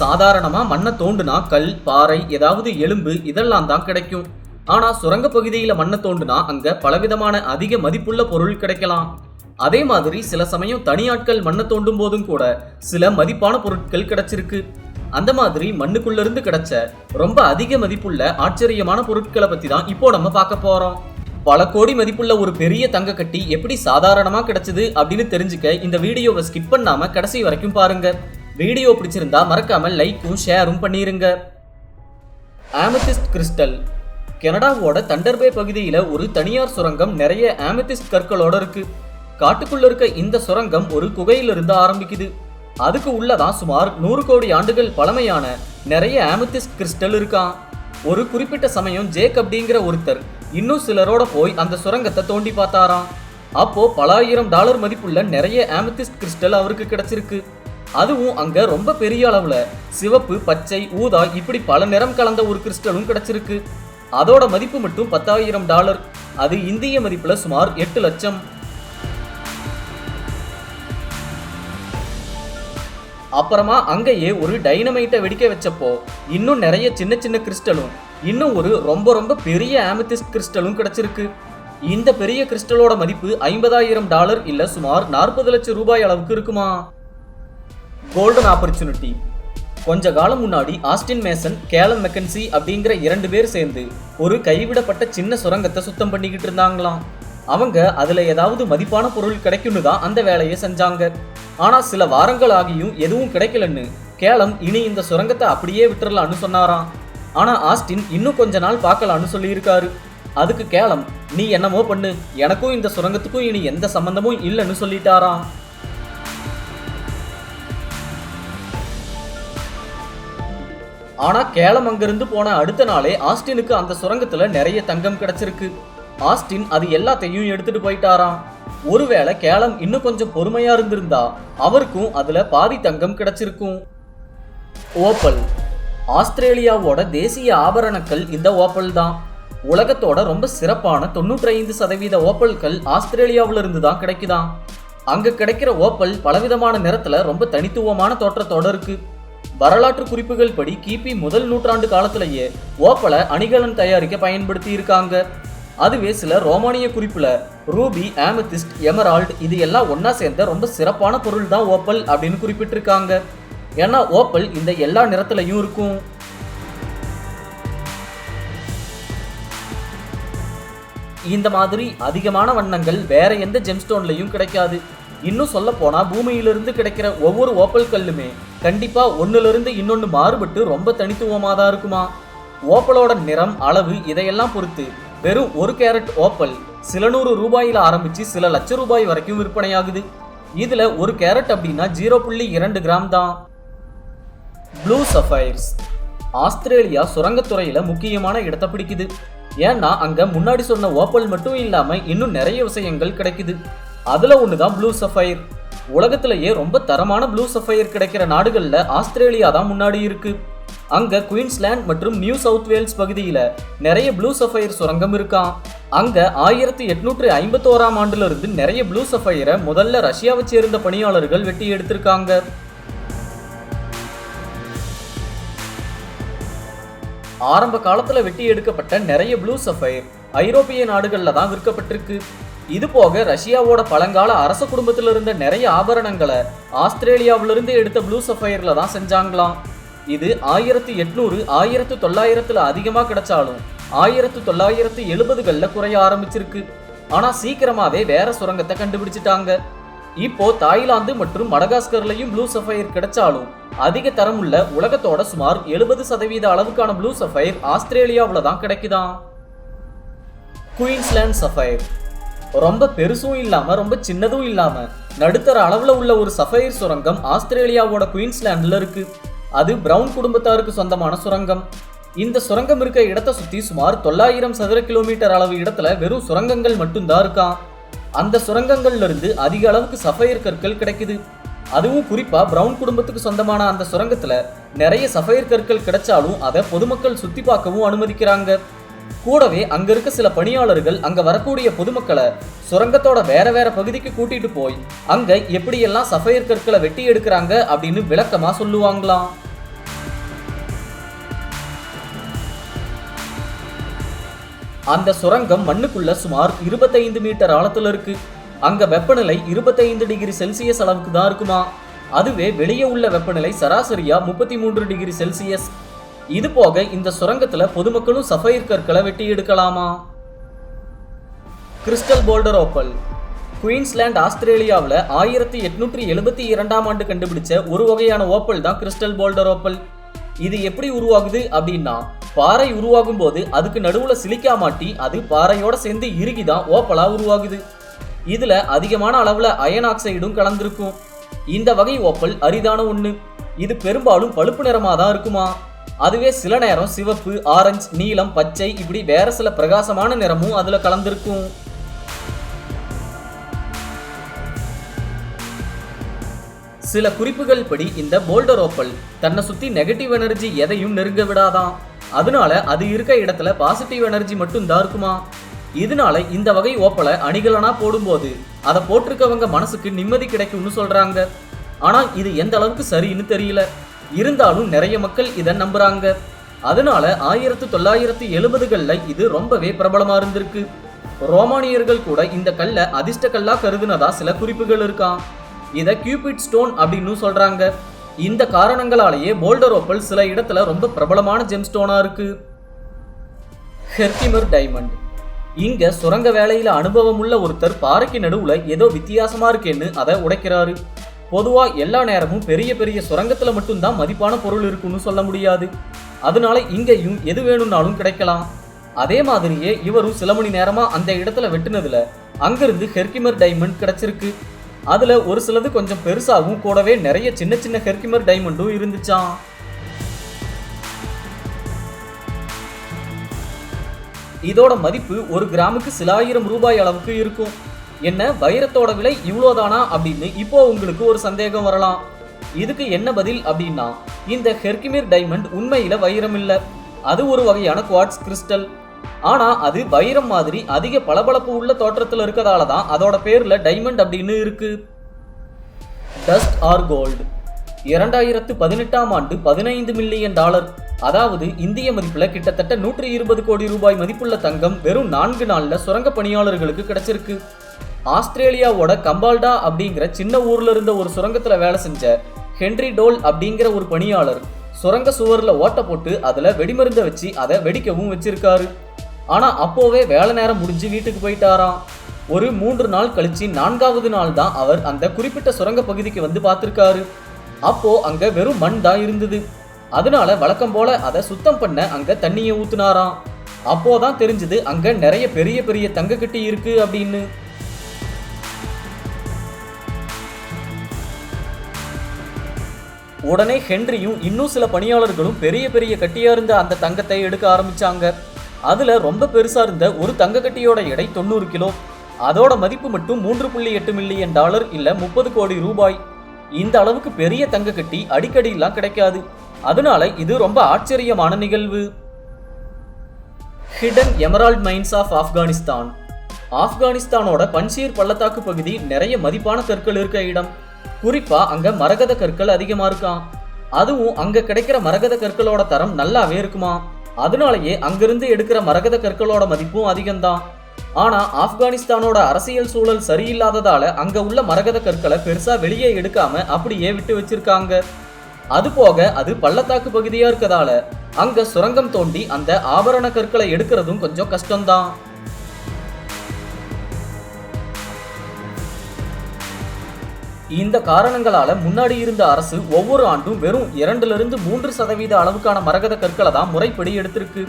சாதாரணமா மண்ணை தோண்டுனா கல் பாறை ஏதாவது எலும்பு இதெல்லாம் தான் கிடைக்கும். ஆனா சுரங்க பகுதியில மண்ணை தோண்டுனா அங்க பலவிதமான அதிக மதிப்புள்ள பொருள் கிடைக்கலாம். அதே மாதிரி சில சமயம் தனியாட்கள் மண்ணை தோண்டும் போதும் கூட சில மதிப்பான பொருட்கள் கிடைச்சிருக்கு. அந்த மாதிரி மண்ணுக்குள்ள இருந்து கிடைச்ச ரொம்ப அதிக மதிப்புள்ள ஆச்சரியமான பொருட்களை பத்தி தான் இப்போ நம்ம பார்க்க போறோம். பல கோடி மதிப்புள்ள ஒரு பெரிய தங்க கட்டி எப்படி சாதாரணமா கிடைச்சது அப்படின்னு தெரிஞ்சுக்க இந்த வீடியோவை ஸ்கிப் பண்ணாம கடைசி வரைக்கும் பாருங்க. வீடியோ பிடிச்சிருந்தா மறக்காம லைக்கும் ஷேரும் பண்ணிருங்க. ஆமதிஸ்ட் கிறிஸ்டல் கனடாவோட தண்டர்பே பகுதியில் ஒரு தனியார் சுரங்கம் நிறைய ஆமதிஸ்ட் கற்களோட இருக்கு. காட்டுக்குள்ள இருக்க இந்த சுரங்கம் ஒரு குகையிலிருந்து ஆரம்பிக்குது. அதுக்கு உள்ளதான் சுமார் நூறு கோடி ஆண்டுகள் பழமையான நிறைய ஆமதிஸ்ட் கிறிஸ்டல் இருக்கான் ஒரு குறிப்பிட்ட சமயம் ஜேக் அப்படிங்கிற ஒருத்தர் இன்னும் சிலரோட போய் அந்த சுரங்கத்தை தோண்டி பார்த்தாராம். அப்போ பல ஆயிரம் டாலர் மதிப்புள்ள நிறைய ஆமதிஸ்ட் கிறிஸ்டல் அவருக்கு கிடைச்சிருக்கு. அதுவும் அங்க ரொம்ப பெரிய அளவுல. சிவப்பு பச்சை ஊதா இப்படி பல நிறம் கலந்த ஒரு கிறிஸ்டலும் கிடைச்சிருக்கு. அதோட மதிப்பு மட்டும் பத்தாயிரம் டாலர். அது இந்திய மதிப்புல சுமார் எட்டு லட்சம். அப்புறமா அங்கேயே ஒரு டைனமைட்டை வெடிக்க வச்சப்போ இன்னும் நிறைய சின்ன சின்ன கிறிஸ்டலும் இன்னும் ஒரு ரொம்ப ரொம்ப பெரிய ஆமத்திஸ்ட் கிறிஸ்டலும் கிடைச்சிருக்கு. இந்த பெரிய கிறிஸ்டலோட மதிப்பு ஐம்பதாயிரம் டாலர் இல்ல சுமார் நாற்பது லட்சம் ரூபாய் அளவுக்கு இருக்குமா? கோல்டன் ஆப்பர்ச்சுனிட்டி கொஞ்ச காலம் முன்னாடி ஆஸ்டின் மேசன் கேலம் மெக்கன்சி அப்படிங்கிற இரண்டு பேர் சேர்ந்து ஒரு கைவிடப்பட்ட சின்ன சுரங்கத்தை சுத்தம் பண்ணிக்கிட்டு இருந்தாங்களாம். அவங்க அதில் ஏதாவது மதிப்பான பொருள் கிடைக்கும்னு தான் அந்த வேலையை செஞ்சாங்க. ஆனால் சில வாரங்கள் ஆகியும் எதுவும் கிடைக்கலன்னு கேலம் இனி இந்த சுரங்கத்தை அப்படியே விட்டுறலாம்னு சொன்னாராம். ஆனால் ஆஸ்டின் இன்னும் கொஞ்ச நாள் பார்க்கலான்னு சொல்லியிருக்காரு. அதுக்கு கேலம் நீ என்னமோ பண்ணு. எனக்கும் இந்த சுரங்கத்துக்கும் இனி எந்த சம்மந்தமும் இல்லைன்னு சொல்லிட்டாராம். ஆனா கேலம் அங்கிருந்து போன அடுத்த நாளே ஆஸ்டினுக்கு அந்த சுரங்கத்துல நிறைய தங்கம் கிடைச்சிருக்கு. ஆஸ்டின் அது எல்லாத்தையும் எடுத்துட்டு போயிட்டாராம். ஒருவேளை கேலம் இன்னும் கொஞ்சம் பொறுமையா இருந்திருந்தா அவருக்கும் அதுல பாதி தங்கம் கிடைச்சிருக்கும். ஓப்பல். ஆஸ்திரேலியாவோட தேசிய ஆபரணங்கள் இந்த ஓப்பல் தான். உலகத்தோட ரொம்ப சிறப்பான தொண்ணூற்றி ஐந்து சதவீத ஓப்பல்கள் ஆஸ்திரேலியாவில இருந்து தான் கிடைக்குதான் அங்க கிடைக்கிற ஓப்பல் பலவிதமான நிறத்துல ரொம்ப தனித்துவமான தோற்றத்தோட இருக்கு. வரலாற்று குறிப்புகள் படி கிபி முதல் நூற்றாண்டு காலத்திலேயே ஓப்பலை அணிகலன் தயாரிக்க பயன்படுத்தி இருக்காங்க அதுவே சில ரோமானிய குறிப்பில் ரூபி ஆமதிஸ்ட் எமரால்ட் இது எல்லாம் ஒன்றா சேர்ந்த ரொம்ப சிறப்பான பொருள் தான் ஓப்பல் அப்படின்னு குறிப்பிட்டிருக்காங்க. ஏன்னா ஓப்பல் இந்த எல்லா நிறத்துலையும் இருக்கும். இந்த மாதிரி அதிகமான வண்ணங்கள் வேற எந்த ஜெம்ஸ்டோன்லையும் கிடைக்காது. இன்னும் சொல்ல போனால் பூமியிலிருந்து கிடைக்கிற ஒவ்வொரு ஓப்பல் கல்லுமே கண்டிப்பாக ஒண்ணுல இன்னொன்று மாறுபட்டு ரொம்ப தனித்துவமாக தான் இருக்குமா? ஓப்பலோட நிறம் அளவு இதையெல்லாம் பொறுத்து வெறும் ஒரு கேரட் ஓப்பல் சில நூறு ரூபாயில ஆரம்பித்து சில லட்ச ரூபாய் வரைக்கும் விற்பனையாகுது. இதில் ஒரு கேரட் அப்படின்னா ஜீரோ புள்ளி இரண்டு கிராம் தான். ப்ளூ சஃபைர்ஸ். ஆஸ்திரேலியா சுரங்கத்துறையில் முக்கியமான இடத்தை பிடிக்குது. ஏன்னா அங்கே முன்னாடி சொன்ன ஓப்பல் மட்டும் இல்லாமல் இன்னும் நிறைய விஷயங்கள் கிடைக்குது. அதில் ஒன்று தான் ப்ளூ சஃபைர் உலகத்திலேயே ரொம்ப தரமான ப்ளூ சஃபையர் கிடைக்கிற நாடுகளில் ஆஸ்திரேலியா தான் முன்னாடி இருக்கு. அங்க குயின்ஸ்லேண்ட் மற்றும் நியூ சவுத் வேல்ஸ் பகுதியில் நிறைய ப்ளூ சஃபையர் சுரங்கம் இருக்கான் அங்க ஆயிரத்தி எட்நூற்றி ஐம்பத்தோராம் ஆண்டுல இருந்து நிறைய ப்ளூ சஃபையரை முதல்ல ரஷ்யாவை சேர்ந்த பணியாளர்கள் வெட்டி எடுத்திருக்காங்க. ஆரம்ப காலத்தில் வெட்டி எடுக்கப்பட்ட நிறைய ப்ளூ சஃபைர் ஐரோப்பிய நாடுகளில் தான் விற்கப்பட்டிருக்கு. இது போக ரஷ்யாவோட பழங்கால அரச குடும்பத்தில் இருந்த நிறைய ஆபரணங்களை ஆஸ்திரேலியாவிலிருந்து எடுத்த ப்ளூ சஃபைர்ல தான் செஞ்சாங்களாம். இது ஆயிரத்தி எட்நூறு ஆயிரத்து தொள்ளாயிரத்துல அதிகமாக கிடைச்சாலும் ஆயிரத்து தொள்ளாயிரத்து எழுபதுகளில் குறைய ஆரம்பிச்சிருக்கு. ஆனா சீக்கிரமாவே வேற சுரங்கத்தை கண்டுபிடிச்சிட்டாங்க. இப்போ தாய்லாந்து மற்றும் மடகாஸ்கர்லையும் ப்ளூ சஃபயர் கிடைச்சாலும் அதிக தரமுள்ள உலகத்தோட சுமார் எழுபது சதவீத அளவுக்கான ப்ளூ சஃபைர் ஆஸ்திரேலியாவில் தான் கிடைக்குதான் குயின்ஸ்லாண்ட் சஃபயர் ரொம்ப பெருசும் இல்லாம ரொம்ப சின்னதும் இல்லாம நடுத்தர அளவுல உள்ள ஒரு சஃபயர் சுரங்கம் ஆஸ்திரேலியாவோட குயின்ஸ்லாண்ட்ல இருக்கு. அது பிரவுன் குடும்பத்தாருக்கு சொந்தமான சுரங்கம். இந்த சுரங்கம் இருக்க இடத்தை சுத்தி சுமார் தொள்ளாயிரம் சதுர கிலோமீட்டர் அளவு இடத்துல வெறும் சுரங்கங்கள் மட்டும்தான் இருக்கான் அந்த சுரங்கங்கள்ல இருந்து அதிக அளவுக்கு சஃபயர் கற்கள் கிடைக்குது. அதுவும் குறிப்பா பிரவுன் குடும்பத்துக்கு சொந்தமான அந்த சுரங்கத்துல நிறைய சஃபயர் கற்கள் கிடைச்சாலும் அதை பொதுமக்கள் சுத்தி பார்க்கவும் அனுமதிக்கிறாங்க. கூடவே அங்க இருக்க சில பணியாளர்கள் அங்க வரக்கூடிய பொதுமக்களை சுரங்கத்தோட வேற வேற பகுதிக்கு கூட்டிட்டு போய் அங்க எப்படியெல்லாம் சஃபயர் கற்களை வெட்டி எடுக்கிறாங்க அப்படின்னு விளக்கமா சொல்லுவாங்களாம். அந்த சுரங்கம் மண்ணுக்குள்ள சுமார் இருபத்தைந்து மீட்டர் ஆழத்துல இருக்கு. அங்க வெப்பநிலை இருபத்தைந்து டிகிரி செல்சியஸ் அளவுக்கு தான் இருக்குமா. அதுவே வெளியே உள்ள வெப்பநிலை சராசரியா முப்பத்தி மூன்று டிகிரி செல்சியஸ். இது போக இந்த சுரங்கத்துல பொதுமக்களும் சஃபைர் கற்களை வெட்டி எடுக்கலாமா? கிறிஸ்டல் போல்டர் ஓப்பல் குயின்ஸ்லாண்ட் ஆஸ்திரேலியாவில் ஆயிரத்தி எட்நூற்றி எழுபத்தி இரண்டாம் ஆண்டு கண்டுபிடிச்ச ஒரு வகையான ஓப்பல் தான் கிறிஸ்டல் போல்டர் ஓப்பல் இது எப்படி உருவாகுது அப்படின்னா பாறை உருவாகும் போது அதுக்கு நடுவுல சிலிக்கா மாட்டி அது பாறையோட சேர்ந்து இறுகி தான் ஓப்பலா உருவாகுது. இதுல அதிகமான அளவுல அயன் ஆக்சைடும் கலந்திருக்கும். இந்த வகை ஓப்பல் அரிதான ஒண்ணு. இது பெரும்பாலும் பழுப்பு நிறமா தான் இருக்குமா? அதுவே சில நேரம் சிவப்பு ஆரஞ்சு நீலம் பச்சை இப்படி வேற சில பிரகாசமான நிறமும் அதுல கலந்திருக்கும். சில குறிப்புகள் படி இந்த போல்டர் ஓப்பல் தன்னை சுத்தி நெகட்டிவ் எனர்ஜி எதையும் நெருங்க விடாதாம் அதனால அது இருக்க இடத்துல பாசிட்டிவ் எனர்ஜி மட்டும் தான் இருக்குமா? இதனால இந்த வகை ஓப்பலை அணிகலனா போடும்போது அதை போட்டிருக்கவங்க மனசுக்கு நிம்மதி கிடைக்கும்னு சொல்றாங்க. ஆனா இது எந்த அளவுக்கு சரின்னு தெரியல. இருந்தாலும் நிறைய மக்கள் இதை நம்புறாங்க. அதனால ஆயிரத்து தொள்ளாயிரத்து எழுபதுகளில் இது ரொம்பவே பிரபலமா இருந்திருக்கு. ரோமானியர்கள் கூட இந்த கல்லை அதிர்ஷ்ட கல்லா கருதுனதா சில குறிப்புகள் இருக்காம் இதை கியூபிட் ஸ்டோன் அப்படின்னு சொல்றாங்க. இந்த காரணங்களாலேயே போல்டரோப்பல் சில இடத்துல ரொம்ப பிரபலமான ஜெம் ஸ்டோனா இருக்கு. Herkimer diamond. இங்க சுரங்க வேலையில அனுபவம் உள்ள ஒருத்தர் பாறைக்கு நடுவுல ஏதோ வித்தியாசமா இருக்கேன்னு அதை உடைக்கிறாரு. பொதுவாக எல்லா நேரமும் பெரிய பெரிய சுரங்கத்தில் மட்டும்தான் மதிப்பான பொருள் இருக்குன்னு சொல்ல முடியாது. அதனால இங்கேயும் எது வேணும்னாலும் கிடைக்கலாம். அதே மாதிரியே இவரும் சில மணி நேரமாக அந்த இடத்துல வெட்டினதுல அங்கிருந்து ஹெர்கிமர் டைமண்ட் கிடைச்சிருக்கு. அதில் ஒரு சிலது கொஞ்சம் பெருசாகவும் கூடவே நிறைய சின்ன சின்ன ஹெர்கிமர் டைமண்டும் இருந்துச்சாம். இதோட மதிப்பு ஒரு கிராமுக்கு சில ஆயிரம் ரூபாய் அளவுக்கு இருக்கும். என்ன வைரத்தோட விலை இவ்வளோதானா அப்படின்னு இப்போ உங்களுக்கு ஒரு சந்தேகம் வரலாம். இதுக்கு என்ன பதில் அப்படின்னா இந்த ஹெர்கிமிர் டைமண்ட் உண்மையில் வைரம் இல்லை. அது ஒரு வகையான குவாட்ஸ் கிறிஸ்டல். ஆனால் அது வைரம் மாதிரி அதிக பளபளப்பு உள்ள தோற்றத்தில் இருக்கிறதால தான் அதோட பேரில் டைமண்ட் அப்படின்னு இருக்கு. Dust or gold. இரண்டாயிரத்து பதினெட்டாம் ஆண்டு பதினைந்து மில்லியன் டாலர். அதாவது இந்திய மதிப்பில் கிட்டத்தட்ட நூற்றி இருபது கோடி ரூபாய் மதிப்புள்ள தங்கம் வெறும் நான்கு நாளில் சுரங்க பணியாளர்களுக்கு கிடைச்சிருக்கு. ஆஸ்திரேலியாவோட கம்பால்டா அப்படிங்கிற சின்ன ஊர்ல இருந்த ஒரு சுரங்கத்துல வேலை செஞ்ச ஹென்ரி டோல் அப்படிங்கிற ஒரு பணியாளர் சுரங்க சுவர்ல ஓட்ட போட்டு அதுல வெடிமருந்தை வச்சு அதை வெடிக்கவும் வச்சிருக்காரு. ஆனா அப்போவே வேலை நேரம் முடிஞ்சு வீட்டுக்கு போயிட்டாராம். ஒரு மூன்று நாள் கழிச்சு நான்காவது நாள் தான் அவர் அந்த குறிப்பிட்ட சுரங்க பகுதிக்கு வந்து பார்த்துருக்காரு. அப்போ அங்க வெறும் மண் தான் இருந்தது. அதனால வழக்கம் போல அதை சுத்தம் பண்ண அங்க தண்ணியை ஊத்துனாராம். அப்போதான் தெரிஞ்சது அங்க நிறைய பெரிய பெரிய தங்க கட்டி இருக்கு அப்படின்னு. உடனே ஹென்ரியும் இன்னும் சில பணியாளர்களும் பெரிய பெரிய கட்டியா இருந்த அந்த தங்கத்தை எடுக்க ஆரம்பிச்சாங்க. அதுல ரொம்ப பெருசா இருந்த ஒரு தங்க கட்டியோட எடை தொண்ணூறு கிலோ. அதோட மதிப்பு மட்டும் மூன்று புள்ளி எட்டு மில்லியன் டாலர் இல்ல முப்பது கோடி ரூபாய். இந்த அளவுக்கு பெரிய தங்க கட்டி அடிக்கடி எல்லாம் கிடைக்காது. அதனால இது ரொம்ப ஆச்சரியமான நிகழ்வு. Hidden emerald mines of Afghanistan ஆப்கானிஸ்தானோட பன்சீர் பள்ளத்தாக்கு பகுதி நிறைய மதிப்பான கற்கள் இருக்க இடம். குறிப்பா அங்க மரகத கற்கள் அதிகமா இருக்காம் அதுவும் அங்க கிடைக்கிற மரகத கற்களோட தரம் நல்லாவே இருக்குமா? அதனாலேயே அங்கிருந்து எடுக்கிற மரகத கற்களோட மதிப்பும் அதிகம்தான். ஆனா ஆப்கானிஸ்தானோட அரசியல் சூழல் சரியில்லாததால அங்க உள்ள மரகத கற்களை பெருசா வெளியே எடுக்காம அப்படியே விட்டு வச்சிருக்காங்க. அது போக அது பள்ளத்தாக்கு பகுதியா இருக்கதால அங்க சுரங்கம் தோண்டி அந்த ஆபரண கற்களை எடுக்கிறதும் கொஞ்சம் கஷ்டம்தான். இந்த காரணங்களால முன்னாடி இருந்த அரசு ஒவ்வொரு ஆண்டும் வெறும் இரண்டிலிருந்து மூன்று சதவீத அளவுக்கான மரகத கற்களை தான் முறைப்படி எடுத்திருக்கு.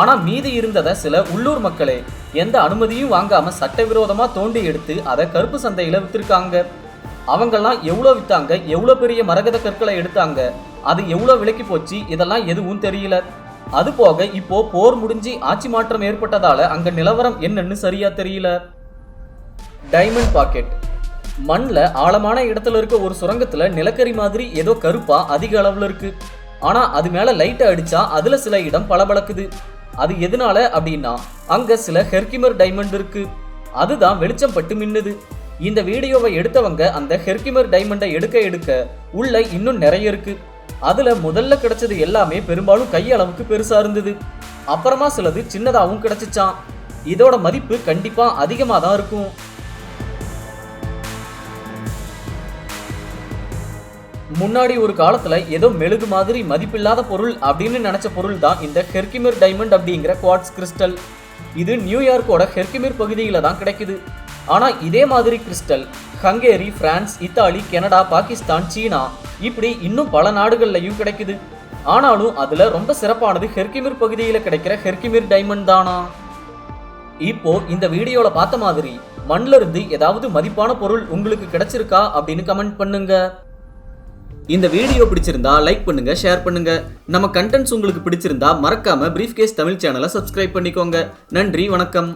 ஆனா மீதி இருந்ததை சில உள்ளூர் மக்களே எந்த அனுமதியும் வாங்காம சட்டவிரோதமா தோண்டி எடுத்து அதை கருப்பு சந்தையில வித்திருக்காங்க. அவங்கெல்லாம் எவ்வளோ வித்தாங்க எவ்வளோ பெரிய மரகத கற்களை எடுத்தாங்க அது எவ்வளோ விலைக்கு போச்சு இதெல்லாம் எதுவும் தெரியல. அது போக இப்போ போர் முடிஞ்சு ஆட்சி மாற்றம் ஏற்பட்டதால அங்க நிலவரம் என்னன்னு சரியா தெரியல. Diamond pocket. மண்ணில் ஆழமான இடத்துல இருக்க ஒரு சுரங்கத்தில் நிலக்கரி மாதிரி ஏதோ கருப்பாக அதிக அளவில் இருக்கு. ஆனால் அது மேலே லைட்டை அடித்தா அதில் சில இடம் பளபளக்குது. அது எதனால அப்படின்னா அங்கே சில ஹெர்கிமர் டைமண்ட் இருக்கு. அதுதான் வெளிச்சம் பட்டு மின்னுது. இந்த வீடியோவை எடுத்தவங்க அந்த ஹெர்கிமர் டைமண்டை எடுக்க எடுக்க உள்ள இன்னும் நிறைய இருக்கு. அதில் முதல்ல கிடைச்சது எல்லாமே பெரும்பாலும் கையளவுக்கு பெருசாக இருந்தது. அப்புறமா சிலது சின்னதாகவும் கிடைச்சிச்சான் இதோட மதிப்பு கண்டிப்பாக அதிகமாக தான் இருக்கும். முன்னாடி ஒரு காலத்துல ஏதோ மெழுகு மாதிரி மதிப்பில்லாத பொருள் அப்படின்னு நினைச்ச பொருள் தான் இந்த ஹெர்கிமிர் டைமண்ட் அப்படிங்கிற குவாட்ஸ் கிறிஸ்டல். இது நியூயார்க்கோட ஹெர்கிமிர் பகுதியில் தான் கிடைக்குது. ஆனால் இதே மாதிரி crystal Hungary France Italy Canada Pakistan China இப்படி இன்னும் பல நாடுகள்லையும் கிடைக்குது. ஆனாலும் அதில் ரொம்ப சிறப்பானது ஹெர்கிமிர் பகுதியில் கிடைக்கிற ஹெர்கிமிர் டைமண்ட் தானா? இப்போ இந்த வீடியோவில் பார்த்த மாதிரி மண்ணிலிருந்து ஏதாவது மதிப்பான பொருள் உங்களுக்கு கிடைச்சிருக்கா அப்படின்னு கமெண்ட் பண்ணுங்க. இந்த வீடியோ பிடிச்சிருந்தா லைக் பண்ணுங்க ஷேர் பண்ணுங்க. நம்ம கண்டென்ட்ஸ் உங்களுக்கு பிடிச்சிருந்தா மறக்காம பிரீஃப் கேஸ் தமிழ் சேனலை சப்ஸ்கிரைப் பண்ணிக்கோங்க. நன்றி வணக்கம்.